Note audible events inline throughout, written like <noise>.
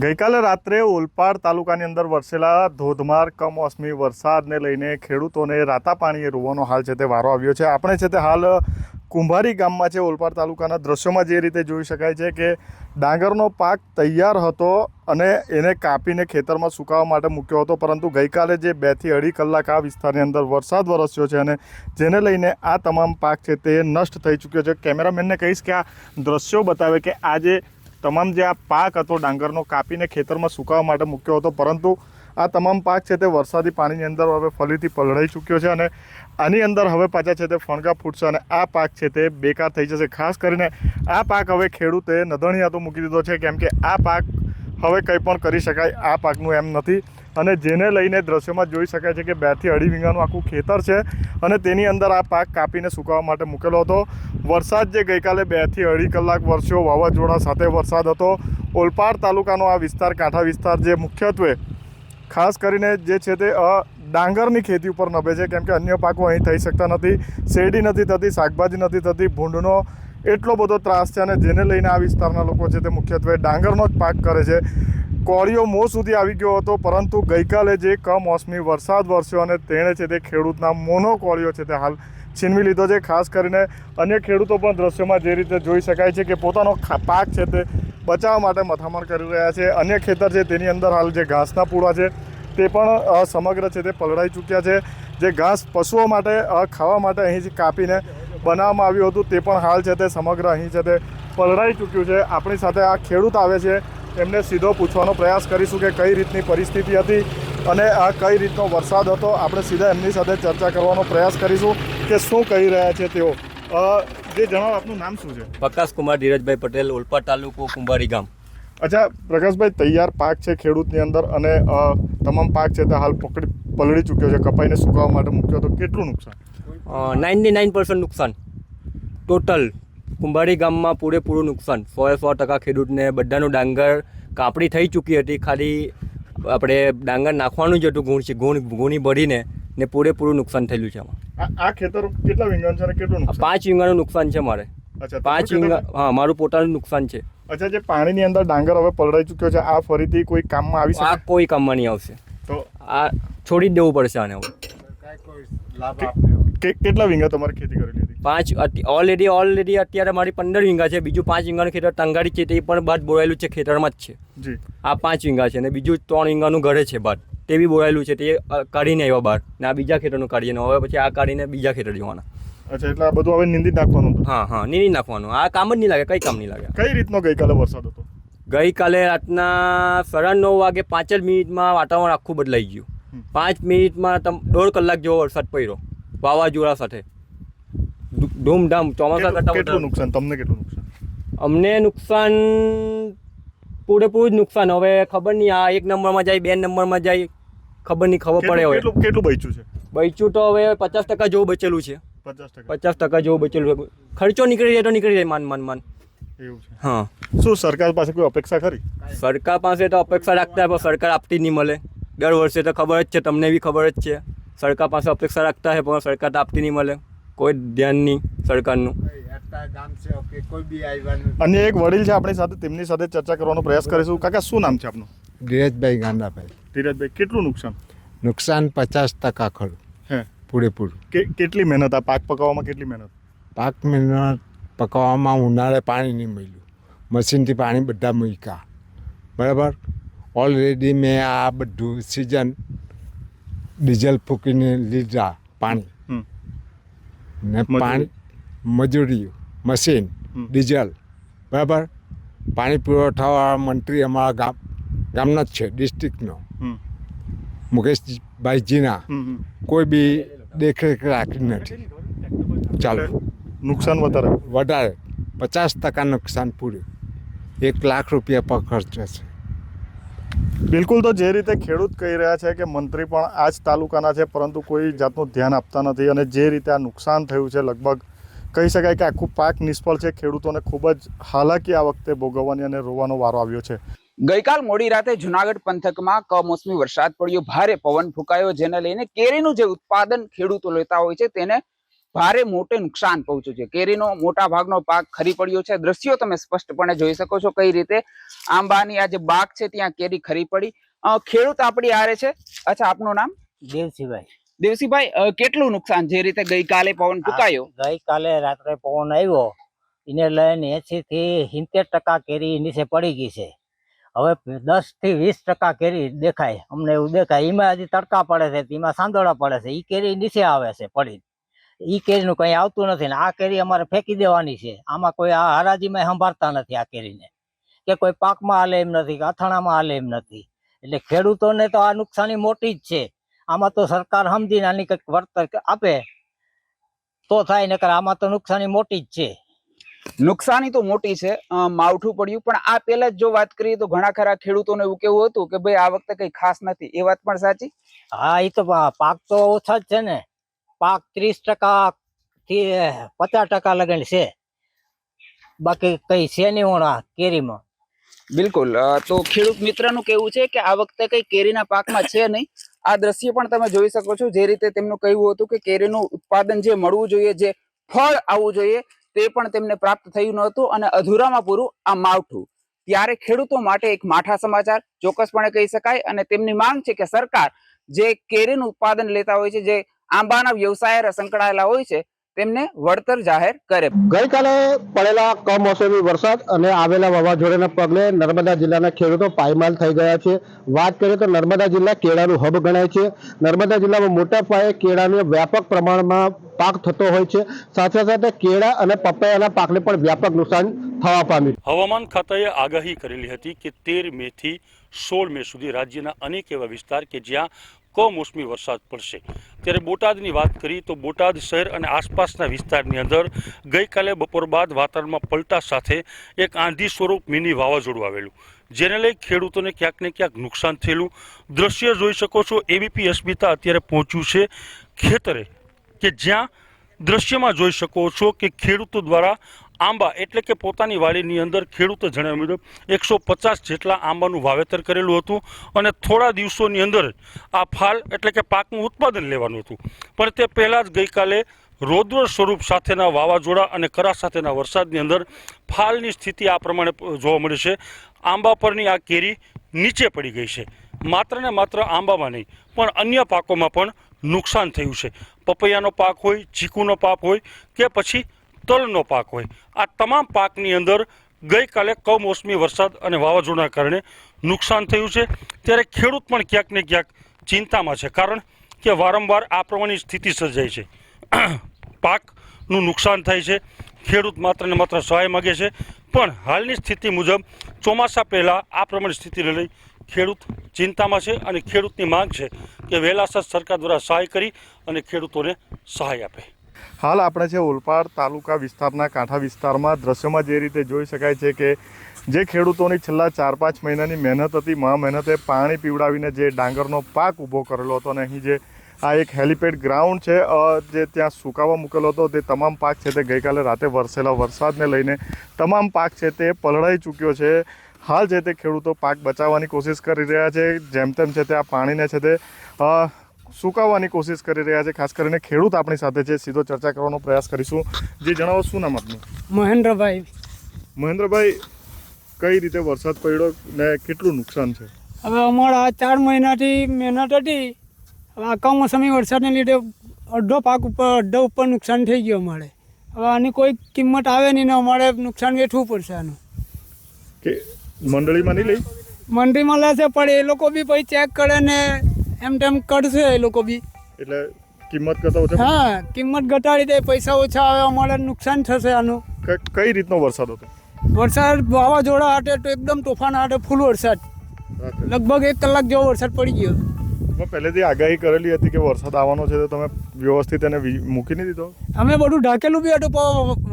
ગઈકાલે રાત્રે ઓલપાડ તાલુકાની અંદર વરસેલા ધોધમાર કમોસમી વરસાદને લઈને ખેડૂતોને રાતા પાણીએ રોવાનો હાલ છે તે વારો આવ્યો છે. આપણે છે તે હાલ કુંભારી ગામમાં છે ઓલપાડ તાલુકાના દ્રશ્યોમાં જે રીતે જોઈ શકાય છે કે ડાંગરનો પાક તૈયાર હતો અને એને કાપીને ખેતરમાં સુકાવવા માટે મૂક્યો હતો. પરંતુ ગઈકાલે જે બેથી અઢી કલાક આ વિસ્તારની અંદર વરસાદ વરસ્યો છે અને જેને લઈને આ તમામ પાક છે તે નષ્ટ થઈ ચૂક્યો છે. કેમેરામેનને કહીશ કે આ દ્રશ્યો બતાવે કે આજે તમામ જે આ પાક હતો ડાંગરનો કાપીને ખેતરમાં સુકાવવા માટે મૂક્યો હતો, પરંતુ આ તમામ પાક છે તે વરસાદી પાણીની અંદર હવે ફરીથી પલળાઈ ચૂક્યો છે અને આની અંદર હવે પાછા છે તે ફણગા ફૂટશે અને આ પાક છે તે બેકાર થઈ જશે. ખાસ કરીને આ પાક હવે ખેડૂતે નદણિયાતો મૂકી દીધો છે, કેમ કે આ પાક હવે કંઈ પણ કરી શકાય આ પાકનું એમ નથી. અને જેને લઈને દ્રશ્યોમાં જોઈ શકાય છે કે બેથી અઢી વીઘાનું આખું ખેતર છે અને તેની અંદર આ પાક કાપીને સુકાવવા માટે મૂકેલો હતો. વરસાદ જે ગઈકાલે બેથી અઢી કલાક વરસ્યો વાવાઝોડા સાથે વરસાદ હતો. ઓલપાડ તાલુકાનો આ વિસ્તાર, કાંઠા વિસ્તાર જે મુખ્યત્વે ખાસ કરીને જે છે તે ડાંગરની ખેતી ઉપર નભે છે, કેમ કે અન્ય પાકો અહીં થઈ શકતા નથી. શેરડી નથી થતી, શાકભાજી નથી થતી, ભૂંડનો એટલો બધો ત્રાસ છે અને જેને લઈને આ વિસ્તારના લોકો છે તે મુખ્યત્વે ડાંગરનો જ પાક કરે છે. કોળીઓ મોં સુધી આવી ગયો હતો, પરંતુ ગઈકાલે જે કમોસમી વરસાદ વરસ્યો અને તેણે છે તે ખેડૂતના મોનો કોળીઓ છે તે હાલ છીનવી લીધો છે. ખાસ કરીને અન્ય ખેડૂતો પણ દ્રશ્યોમાં જે રીતે જોઈ શકાય છે કે પોતાનો પાક છે તે બચાવવા માટે મથામણ કરી રહ્યા છે. અન્ય ખેતર છે તેની અંદર હાલ જે ઘાસના પૂળા છે તે પણ સમગ્ર છે, તે પલળાઈ ચૂક્યા છે. જે ઘાસ પશુઓ માટે ખાવા માટે અહીંથી કાપીને બનાવવામાં આવ્યું હતું, તે પણ હાલ છે તે સમગ્ર અહીં છે તે પલળાઈ ચૂક્યું છે. આપણી સાથે આ ખેડૂત આવે છે એમને સીધો પૂછવાનો પ્રયાસ કરીશું કે કઈ રીતની પરિસ્થિતિ હતી અને આ કઈ રીતનો વરસાદ હતો. આપણે સીધા એમની સાથે ચર્ચા કરવાનો પ્રયાસ કરીશું કે શું કહી રહ્યા છે તેઓ. જે જણાવો આપનું નામ શું છે? પ્રકાશ કુમાર ધીરજભાઈ પટેલ ઓલપા તાલુકો કુંભારી ગામ. અચ્છા પ્રકાશભાઈ તૈયાર પાક છે ખેડૂતની અંદર અને તમામ પાક છે તે હાલ પકડી પલળી ચૂક્યો છે. કપાઈને સુકાવવા માટે મૂક્યો તો કેટલું નુકસાન? નાઇન્ટી નાઇન પર્સન્ટ નુકસાન. ટોટલ કુંભારી ગામમાં પૂરેપૂરું નુકસાન. સોએ સો ટકા ખેડૂતને બધાનું ડાંગર કાપડી થઈ ચૂકી હતી. ખાલી આપણે ડાંગર નાખવાનું જ હતું ગુણ ગુણ ગુણી ભરીને ને પૂરેપૂરું નુકસાન થયેલું છે આમાં. આ ખેતરો કેટલા વીંગણ છે કેટલું પાંચ વીંગાનું નુકસાન છે મારે. અચ્છા પાંચ વીંગા હા મારું પોતાનું નુકસાન છે. અચ્છા જે પાણીની અંદર ડાંગર હવે પલળાઈ ચૂક્યો છે આ ફરીથી કોઈ કામમાં આવી આ કોઈ કામમાં નહીં આવશે. તો આ છોડી જ દેવું પડશે આને હવે. કેટલા વીંગા તમારે ખેતી કરેલી હતી? પાંચ ઓલરેડી ઓલરેડી અત્યારે મારી પંદર વીંગા છે. બીજું પાંચ વીંગાનું ખેતર ટંગાડી છે તે પણ બાદ બોળાયેલું છે ખેતરમાં જ છે. આ પાંચ વીંગા છે ને બીજું ત્રણ વીંગાનું ઘરે છે બાદ. તે બી બોળાયેલું છે તે કાઢીને આવ્યા બહાર ને આ બીજા ખેતરનું કાઢીએ ને હવે પછી આ કાઢીને બીજા ખેતર જવાના. અચ્છા એટલે આ બધું હવે નિંદિત નાખવાનું હા હા નહીં નાખવાનું. આ કામ જ નહીં લાગે કઈ કામ નહીં લાગે? કઈ રીતનો ગઈકાલે વરસાદ હતો? ગઈકાલે રાતના સાડા નવ વાગે પાંચ જ મિનિટમાં વાતાવરણ આખું બદલાઈ ગયું. પાંચ મિનિટમાં તમ દોઢ કલાક જેવો વરસાદ પડ્યો. વાવાઝોડા સાથે. ધૂમધામ ચોમાસા કરતા કેટલું નુકસાન? તમને કેટલું નુકસાન? અમને નુકસાન પૂરેપૂરું જ નુકસાન. હવે ખબર નહીં આ એક નંબરમાં જાય બે નંબરમાં જાય ખબર નહીં ખબર પડે કેટલું હવે. કેટલું કેટલું બચ્યું છે? બચ્યું તો હવે પચાસ ટકા જેવું બચેલું છે. પચાસ ટકા. પચાસ ટકા જેવું બચેલું છે. ખર્ચો નીકળી જાય તો નીકળી જાય માન માન માન. એવું છે. હા. શું સરકાર પાસે કોઈ અપેક્ષા ખરી? સરકાર પાસે તો અપેક્ષા રાખતા પણ સરકાર આપતી નહીં મળે. દર વર્ષે તો ખબર જ છે તમને બી ખબર જ છે. સરકાર પાસે અપેક્ષા રાખતા હોય પણ સરકાર તો આપતી નહીં મળે. કોઈ ધ્યાન નહીં સરકારનું. અને એક વડીલ છે આપણી સાથે તેમની સાથે ચર્ચા કરવાનો પ્રયાસ કરીશું. કાકા શું નામ છે આપનું? ધીરજભાઈ ગાંડાભાઈ. ધીરજભાઈ કેટલું નુકસાન? નુકસાન પચાસ ટકા ખરું. હે. પૂરેપૂરું. કે કેટલી મહેનત? આ પાક પકાવવામાં કેટલી મહેનત? પાક મહેનત પકાવવામાં ઉનાળે પાણી નહીં મળ્યું. મશીનથી પાણી બધા મૂક્યા. બરાબર? ઓલરેડી મેં આ બધું સિઝન ડીઝલ ફૂંકીને લીધા પાણી. ને પાણી મજૂરી મશીન ડીઝલ બરાબર? પાણી પુરવઠાવાળા મંત્રી અમારા ગામ ગામનો જ છે ડિસ્ટ્રિક્ટનો. હમ. મુકેશભાઈ જીના હમ, હમ. કોઈ બી દેખરેખ રાખી નથી. ચાલો. નુકસાન વધારે. વધારે. પચાસ ટકા નુકસાન પૂર્યું એક લાખ રૂપિયા પર ખર્ચ છે બિલકુલ તો જે રીતે ખેડૂત કહી રહ્યા છે કે મંત્રી પણ આ જ તાલુકાના છે, પરંતુ કોઈ જાતનું ધ્યાન આપતા નથી અને જે રીતે આ નુકસાન થયું છે લગભગ, કહી શકાય કે આખું પાક નિષ્ફળ છે. ખેડૂતોને ખૂબ જ હાલાકી આ વખતે ભોગવવાની અને રોવાનો વારો આવ્યો છે. ગઈકાલ મોડી રાતે જુનાગઢ પંથકમાં કમોસમી વરસાદ પડ્યો. ભારે પવન ફૂંકાયો, જેને લઈને કેરીનું જે ઉત્પાદન ખેડૂતો લેતા હોય છે, તેને ભારે મોટે નુકસાન પહોંચ્યું છે. કેરીનો મોટા ભાગનો પાક ખરી પડ્યો છે. દ્રશ્યો તમે સ્પષ્ટપણે જોઈ શકો છો કઈ રીતે આંબાની આ જે બાગ છે ત્યાં કેરી ખરી પડી. ખેડૂત આપણી આરે છે. અચ્છા આપનું નામ? દેવસીભાઈ. દેવસીભાઈ કેટલું નુકસાન જે રીતે ગઈકાલે પવન ફૂંકાયો? ગઈકાલે રાત્રે પવન આવ્યો. એને લઈને એસી થી સિત્તેર ટકા કેરી નીચે પડી ગઈ છે. હવે દસથી વીસ ટકા કેરી દેખાય. અમને એવું દેખાય. એમાં હજી તડકા પડે છે તેમાં સાંદોડા પડે છે. એ કેરી નીચે આવે છે પડી ઈ કેરીનું કઈ આવતું નથી ને આ કેરી અમારે ફેંકી દેવાની છે. આમાં કોઈ આ હરાજીમાં સંભાળતા નથી આ કેરીને. કે કોઈ પાકમાં હાલે એમ નથી કે અથાણામાં હાલે એમ નથી. એટલે ખેડૂતોને તો આ નુકસાની મોટી જ છે. આમાં તો સરકાર સમજીને આની કંઈક વળતર આપે તો થાય નકર આમાં તો નુકસાની મોટી જ છે. નુકસાની તો મોટી છે માવઠું પડ્યું. પણ આ પહેલા જ જો વાત કરીએ તો ઘણા ખરા ખેડૂતોને એવું કેવું હતું કે ભાઈ આ વખતે કઈ ખાસ નથી. એ વાત પણ સાચી? હા એ તો પાક તો ઓછા જ છે ને. પાક ત્રીસ ટકા થી પચાસ ટકા લગન છે. બાકી કઈ છે નહીં હોણા કેરીમાં. બિલકુલ. તો ખેડૂત મિત્રનું કેવું છે કે આ વખતે કઈ કેરીના પાકમાં છે નહીં. આ દ્રશ્ય પણ તમે જોઈ શકો છો. જે રીતે તેમનું કહેવું હતું કે કેરીનું ઉત્પાદન જે મળવું જોઈએ, જે ફળ આવવું જોઈએ, તે પણ તેમને પ્રાપ્ત થયું ન હતું અને અધૂરામાં પૂરું આ માવઠું ત્યારે ખેડૂતો માટે એક માઠા સમાચાર ચોક્કસપણે કહી શકાય અને તેમની માંગ છે કે સરકાર જે કેરીનું ઉત્પાદન લેતા હોય છે, જે આંબાના વ્યવસાય સંકળાયેલા હોય છે તેમને વળતર જાહેર કરે. ગઈકાલે પડેલા કમોસમી વરસાદ અને આવેલા વાવાઝોડાના પગલે નર્મદા જિલ્લાના ખેડૂતો પાયમાલ થઈ ગયા છે. વાત કરીએ તો નર્મદા જિલ્લા કેળાનું હબ ગણાય છે. નર્મદા જિલ્લામાં મોટા પાયે કેળાનો વ્યાપક પ્રમાણમાં પાક થતો હોય છે. સાથે સાથે કેળા અને પપૈયાના પાકને પણ વ્યાપક નુકસાન થવા પામ્યું હવામાન ખાતાએ આગાહી કરેલી હતી કે તેર મેથી સોળ મે સુધી રાજ્યના અનેક એવા વિસ્તાર કે જ્યાં કમોસમી વરસાદ પડશે. ત્યારે બોટાદની વાત કરીએ તો બોટાદ શહેર અને આસપાસના વિસ્તારની અંદર ગઈકાલે બપોર બાદ વાતાવરણમાં પલટા સાથે એક આંધી સ્વરૂપ મિની વાવાઝોડું આવેલું. જેને લઈ ખેડૂતોને ક્યાંક ને ક્યાંક નુકસાન થયેલું દ્રશ્ય જોઈ શકો છો. એબીપી અસ્મિતા અત્યારે પહોંચ્યું છે ખેતરે કે જ્યાં દ્રશ્યમાં જોઈ શકો છો કે ખેડૂતો દ્વારા આંબા એટલે કે પોતાની વાડીની અંદર ખેડૂતો જણાવ્યા મુજબ એકસો પચાસ જેટલા આંબાનું વાવેતર કરેલું હતું અને થોડા દિવસોની અંદર આ ફાલ એટલે કે પાકનું ઉત્પાદન લેવાનું હતું. પણ તે પહેલાં જ ગઈકાલે રૌદ્ર સ્વરૂપ સાથેના વાવાઝોડા અને કરા સાથેના વરસાદની અંદર ફાલની સ્થિતિ આ પ્રમાણે જોવા મળે છે. આંબા પરની આ કેરી નીચે પડી ગઈ છે. માત્ર ને માત્ર આંબામાં નહીં, પણ અન્ય પાકોમાં પણ નુકસાન થયું છે. પપૈયાનો પાક હોય, ચીકુનો પાક હોય કે પછી તલનો પાક હોય. આ તમામ પાકની અંદર ગઈકાલે કમોસમી વરસાદ અને વાવાઝોડાના કારણે નુકસાન થયું છે. ત્યારે ખેડૂત પણ ક્યાંક ને ક્યાંક ચિંતામાં છે. કારણ કે વારંવાર આ પ્રમાણેની સ્થિતિ સર્જાય છે. <clears throat> પાકનું નુકસાન થાય છે. ખેડૂત માત્ર ને માત્ર સહાય માગે છે. પણ હાલની સ્થિતિ મુજબ ચોમાસા પહેલાં આ પ્રમાણે સ્થિતિને લઈ ખેડૂત ચિંતામાં છે અને ખેડૂતની માંગ છે કે વહેલાસર સરકાર દ્વારા સહાય કરી અને ખેડૂતોને સહાય આપે. હાલ આપણે છે ઓલપાડ તાલુકા વિસ્તારના કાંઠા વિસ્તારમાં દ્રશ્યમાં જે રીતે જોઈ શકાય છે કે જે ખેડૂતોની છેલ્લા ચાર પાંચ મહિનાની મહેનત હતી મહા મહેનતે પાણી પીવડાવીને જે ડાંગરનો પાક ઊભો કરેલો હતો અને અહીં જે આ એક હેલિપેડ ગ્રાઉન્ડ છે જે ત્યાં સુકાવા મૂકેલો હતો, તે તમામ પાક છે તે ગઈકાલે રાતે વરસેલા વરસાદને લઈને તમામ પાક છે તે પલળાઈ ચૂક્યો છે. હાલ જે તે ખેડૂતો પાક બચાવવાની કોશિશ કરી રહ્યા છે, જેમ તેમ છે તે આ પાણીને છે તે સુકાવવાની કોશિશ કરી રહ્યા છે ખાસ કરીને ખેડૂત આપણી સાથે છે. સીધો ચર્ચા કરવાનો પ્રયાસ કરીશું. જે જણાવો શું નામ આપનું? મહેન્દ્રભાઈ. મહેન્દ્રભાઈ કઈ રીતે વરસાદ પડ્યો ને કેટલું નુકસાન છે? હવે અમારા ચાર મહિનાથી મહેનત હતી. હવે કમોસમી વરસાદને લીધે અડધો પાક ઉપર અડધો ઉપર નુકસાન થઈ ગયું અમારે. હવે આની કોઈ કિંમત આવે નહીં ને અમારે નુકસાન વેઠવું પડશે આનું. કે મંડળીમાં નહીં લઈ? મંડળીમાં લેશે પણ એ લોકો બી પછી ચેક કરે ને એમ તેમ કરશે એ લોકો બી. એટલે કિંમત કરતા ઓછા હા કિંમત ઘટાડી દે પૈસા ઓછા આવે અમારે નુકસાન થશે આનું. કઈ રીતનો વરસાદ હતો? વરસાદ વાવાઝોડા હાટે તો એકદમ તોફાન હાટે ફૂલ વરસાદ. લગભગ એક કલાક જેવો વરસાદ પડી ગયો. મેં પહેલેથી આગાહી કરેલી હતી કે વરસાદ આવવાનો છે તો તમે વ્યવસ્થિત એને મૂકી નહીં દીધો? અમે બધું ઢાકેલું બી હતું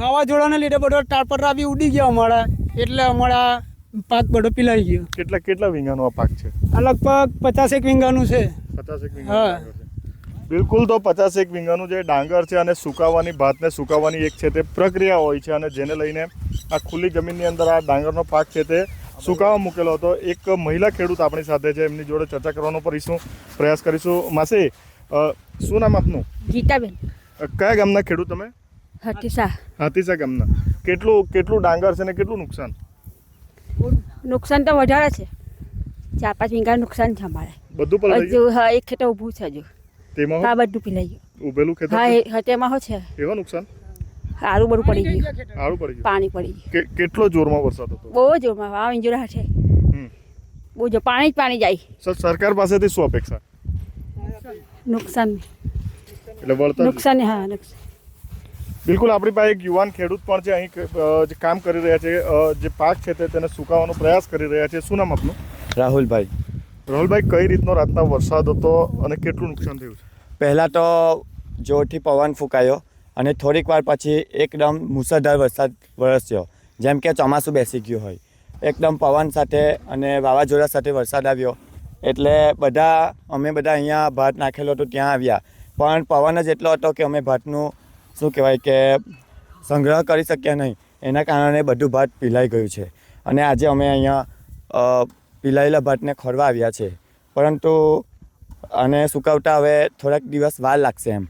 વાવાઝોડાને લીધે બધો ટાપરા બી ઉડી ગયા અમારા. એટલે અમારા પાક બડો પીલાઈ ગયો. કેટલા કેટલા વીંગાનો આ પાક છે? આ લગભગ પચાસેક વીંગાનું છે. પચાસેક હા. વીંગાનો બિલકુલ તો પચાસ એક વીંગાનું જે ડાંગર છે અને સુકાવાની ભાતને સુકાવાની એક છે તે પ્રક્રિયા હોય છે અને જેને લઈને આ ખુલ્લી જમીનની અંદર આ ડાંગરનો પાક છે તે સુકાવા મૂકેલો હતો. એક મહિલા ખેડૂત આપણી સાથે છે એમની જોડે ચર્ચા કરવાનો કરીશું પ્રયાસ કરીશું. માસી શું નામ આપનું? ગીતાબેન. કયા ગામના ખેડૂત તમે? હતીસા. હાથીસા ગામના. કેટલું કેટલું ડાંગર છે ને કેટલું નુકસાન? નુકસાન તો વધારે છે. ચાર પાંચ વીઘા નુકસાન છે અમારે. બધું પલળી ગયું? હા એક ખેતર ઊભું છે હજુ. તેમાં હા? બધું પીલાઈ ગયું. ઊભેલું ખેતર હા એ હા તેમાં શું છે. એવા નુકસાન? આરું બરું પડી ગયું. આરું પડી ગયું? પાણી પડી ગયું. કેટલો જોરમાં વરસાદ હતો? બહુ જોરમાં આ ઇંજોરા છે હમ. બહુ જો પાણી જ પાણી જાય. સર સરકાર પાસેથી શું અપેક્ષા? નુકસાન. એટલે વળતર? નુકસાન હા નુકસાન. બિલકુલ આપણી પાસે એક યુવાન ખેડૂત પણ છે અહીં જે કામ કરી રહ્યા છે જે પાક છે તે તેને સુકાવવાનો પ્રયાસ કરી રહ્યા છે. શું નામ આપનું? રાહુલભાઈ. રાહુલભાઈ કઈ રીતનો રાતના વરસાદ હતો અને કેટલું નુકસાન થયું છે? પહેલાં તો જોરથી પવન ફૂંકાયો અને થોડીક વાર પછી એકદમ મુસળધાર વરસાદ વરસ્યો. જેમ કે ચોમાસું બેસી ગયું હોય. એકદમ પવન સાથે અને વાવાઝોડા સાથે વરસાદ આવ્યો. એટલે બધા અમે બધા અહીંયા ભાત નાખેલો હતો ત્યાં આવ્યા. પણ પવન જ એટલો હતો કે અમે ભાતનું શું કહેવાય કે સંગ્રહ કરી શક્યા નહીં. એના કારણે બધું ભાત પીલાઈ ગયું છે. અને આજે અમે અહીંયા પીલાયેલા ભાતને ખોરવા આવ્યા છે. પરંતુ અને સુકાવતા હવે થોડાક દિવસ વાર લાગશે એમ.